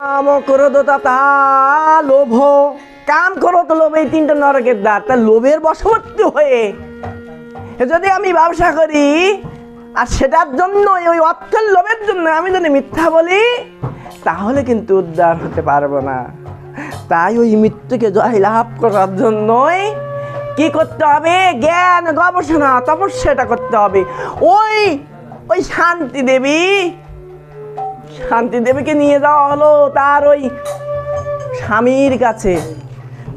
কাম করো তো তা লোভ। কাম করো তো লোভ, এই তিনটা নরকের দ্বার। তা লোভের বশবর্তী হয়ে যদি আমি ব্যবসা করি, আর সেটার জন্য ওই অর্থের লোভের জন্য আমি যদি মিথ্যা বলি, তাহলে কিন্তু উদ্ধার হতে পারব না। তাই ওই মৃত্যুকে জয় লাভ করার জন্যই কি করতে হবে? জ্ঞান, গবেষণা, তপস্যাটা করতে হবে। ওই ওই শান্তি দেবী শান্তি দেবীকে নিয়ে যাওয়া হলো তার ওই স্বামীর কাছে।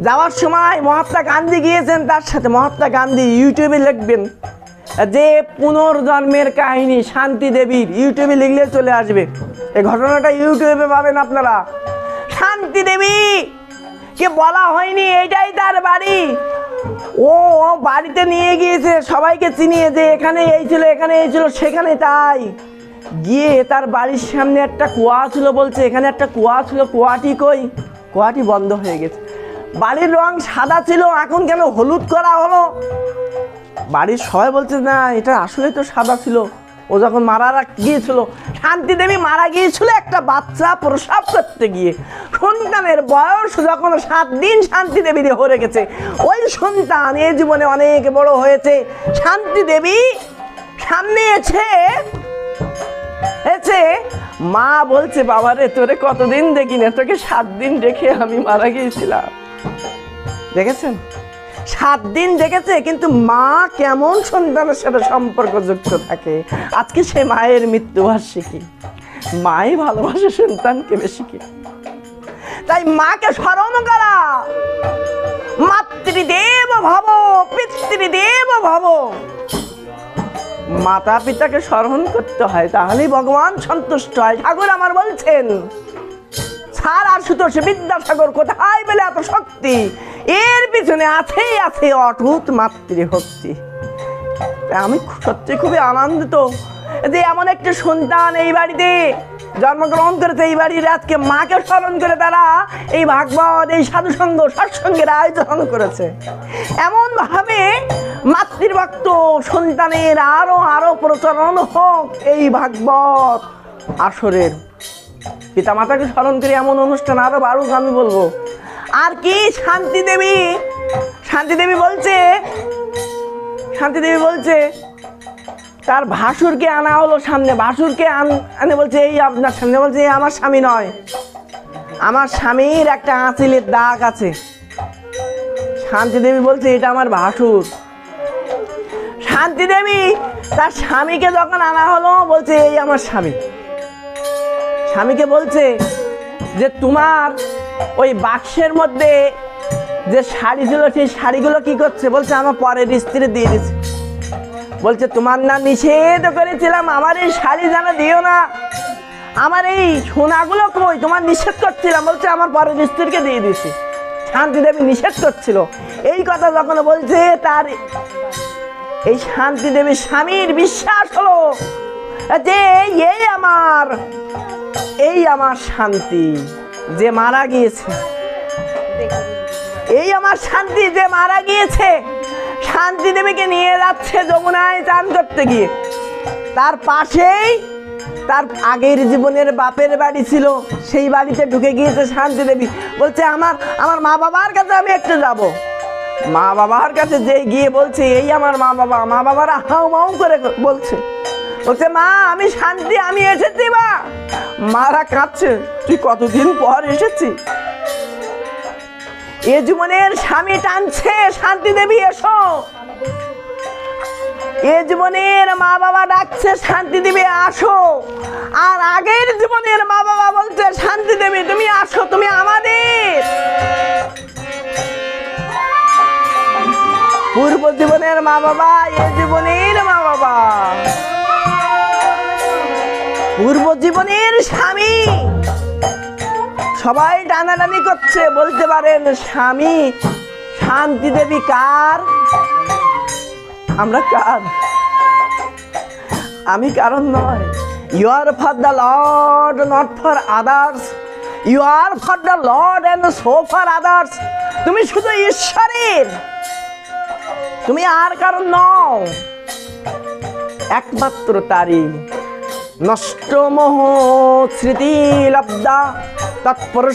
যাওয়ার সময় মহাত্মা গান্ধী গিয়েছেন, তার সাথে মহাত্মা গান্ধী ইউটিউবে লিখবেন, যে পুনর্জন্মের কাহিনী, শান্তি দেবীর, ইউটিউবে লিখলে চলে আসবে। এই ঘটনাটা ইউটিউবে পাবেন আপনারা। শান্তি দেবী! কে বলা হয়নি এইটাই তার বাড়ি। ও বাড়িতে নিয়ে গিয়েছে, সবাইকে চিনিয়ে যে এখানে এই ছিল, এখানে এই ছিল, সেখানে তাই। গিয়ে তার বাড়ির সামনে একটা কুয়া ছিল বলছে, এখানে একটা কুয়া ছিল, কুয়াটি কই? কুয়াটি বন্ধ হয়ে গেছে। বাড়ির রং সাদা ছিল, এখন কেন হলুদ করা হলো? বাড়ির সবাই বলছে, না, এটা আসলে তো সাদা ছিল। ও যখন মারা গিয়েছিল, শান্তি দেবী মারা গিয়েছিল একটা বাচ্চা প্রসাব করতে গিয়ে। সন্তানের বয়স যখন সাত দিন শান্তি দেবী দেহ রেখেছে ওই সন্তান এই জীবনে অনেক বড় হয়েছে। শান্তি দেবী সামনে এসে এসে মা বলছে, বাবারে, তোরে কতদিন দেখি না তোকে সাত দিন রেখে আমি মারা গিয়েছিলাম। দেখেছেন? সাত দিন দেখেছে, কিন্তু মা কেমন সন্তানের সাথে সম্পর্ক যুক্ত থাকে? আজকে সে মায়ের মৃত্যুবার্ষিকী মাই ভালোবাসে সন্তানকে বেশি কি তাই মাকে স্মরণ করা। মাতৃদেব ভব, পিতৃদেব ভব। মাতা পিতাকে স্মরণ করতে হয়, তাহলেই ভগবান সন্তুষ্ট হয়। ঠাকুর আমার বলছেন ছাড় আর সুতোষ বিদ্যাসাগর কোথায় পেলে এত শক্তি? এর পিছনে আছেই আছে অটুট মাতৃভক্তি। আমি সত্যি খুবই আনন্দিত যে এমন একটি সন্তান এই বাড়িতে জন্মগ্রহণ করেছে, এই বাড়ির আজকে মাকে স্মরণ করে তারা এই ভাগবত, এই সাধুসঙ্গ, সৎসঙ্গের আয়োজন করেছে। এমনভাবে মাতৃভক্ত সন্তানের আরও আরও প্রচলন হোক এই ভাগবত আসরের। পিতামাতাকে স্মরণ করে এমন অনুষ্ঠান আরও বাড়ুক, আমি বলব। আর কি শান্তি দেবী? শান্তি দেবী বলছে, শান্তি দেবী বলছে, তার ভাসুরকে আনা হলো সামনে, ভাসুরকে আনে বলছে, এই আপনার সামনে। বলছে, এই আমার স্বামী নয়। আমার স্বামীর একটা আঁচিলের দাগ আছে। শান্তি দেবী বলছে, এটা আমার ভাসুর। শান্তি দেবী? তার স্বামীকে যখন আনা হলো, বলছে, এই আমার স্বামী। স্বামীকে বলছে যে, তোমার ওই বাক্সের মধ্যে যে শাড়ি ছিল সেই শাড়িগুলো কি করছে? বলছে, আমার পরের স্ত্রী দিয়ে দিছে। বলছে, তোমার না নিষেধ করেছিলাম, আমার এই শাড়ি যেন দিও না। আমার এই সোনাগুলো কই? তোমার নিষেধ করছিলাম। বলছে, আমার পরের স্ত্রীকে দিয়ে দিছি। শান্তি দেবী নিষেধ করছিল। এই কথা যখন বলছে, তার এই শান্তি দেবীর স্বামীর বিশ্বাস হলো যে এই আমার এই আমার শান্তি যে মারা গিয়েছে। এই আমার শান্তি যে মারা গিয়েছে, শান্তি দেবীকে নিয়ে যাচ্ছে যমুনায় চান করতে গিয়ে। তার পাশেই তার আগের জীবনের বাপের বাড়ি ছিল, সেই বাড়িতে ঢুকে গিয়েছে শান্তি দেবী। বলছে, আমার আমার মা বাবার কাছে আমি একটু যাব। মা বাবার কাছে যে গিয়ে বলছে, এই আমার মা বাবা। মা বাবারা হাউ মাউ করে বলছে বলছে, মা, আমি শান্তি, আমি এসেছি মা। মারা কাঁদছে, তুই কতদিন পর এসেছি এ জীবনের স্বামী টানছে, শান্তি দেবী, এসো। এ জীবনের মা বাবা ডাকছে, শান্তি দেবী, আসো। আর আগের জীবনের মা বাবা বলছে জীবনের মা বাবা এ জীবনের মা বাবা পূর্ব জীবনের স্বামী। সবাই টানাটানি করছে, বলতে পারেন স্বামী, শান্তি দেবী কার? আমরা কার? আমি কারণ নয়। You are for the Lord not for others you are for the Lord and so for others তুমি শুধু ঈশ্বরের। তুমি আর কারণ নও। একমাত্র তারই নষ্ট মোহ স্মৃতি লব্ধা তৎপর